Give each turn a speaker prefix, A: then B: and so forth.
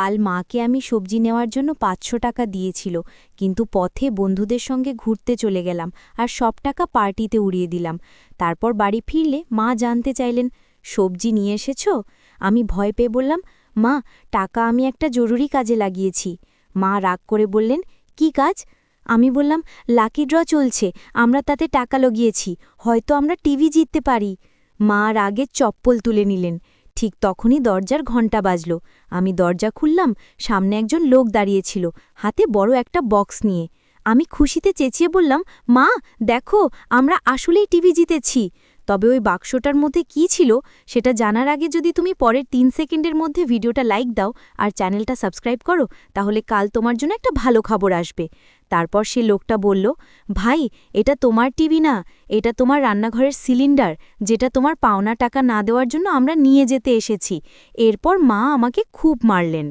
A: কাল মাকে আমি সবজি নেওয়ার জন্য পাঁচশো টাকা দিয়েছিল, কিন্তু পথে বন্ধুদের সঙ্গে ঘুরতে চলে গেলাম আর সব টাকা পার্টিতে উড়িয়ে দিলাম। তারপর বাড়ি ফিরলে মা জানতে চাইলেন, সবজি নিয়ে এসেছ? আমি ভয় পেয়ে বললাম, মা, টাকা আমি একটা জরুরি কাজে লাগিয়েছি। মা রাগ করে বললেন, কি কাজ? আমি বললাম, লাকি ড্র চলছে, আমরা তাতে টাকা লগিয়েছি, হয়তো আমরা টিভি জিততে পারি। মা রাগে চপ্পল তুলে নিলেন। ঠিক তখনই দরজার ঘণ্টা বাজল। আমি দরজা খুললাম, সামনে একজন লোক দাঁড়িয়েছিল, হাতে বড় একটা বক্স নিয়ে। আমি খুশিতে চেঁচিয়ে বললাম, মা, দেখো, আমরা আসলেই টিভি জিতেছি। তবে ওই বাক্সটার মধ্যে কি ছিল সেটা জানার আগে যদি তুমি পরের তিন সেকেন্ডের মধ্যে ভিডিওটা লাইক দাও আর চ্যানেলটা সাবস্ক্রাইব করো, তাহলে কাল তোমার জন্য একটা ভালো খবর আসবে। তারপর সে লোকটা বলল, ভাই, এটা তোমার টিভি না, এটা তোমার রান্নাঘরের সিলিন্ডার, যেটা তোমার পাওনা টাকা না দেওয়ার জন্য আমরা নিয়ে যেতে এসেছি। এরপর মা আমাকে খুব মারলেন।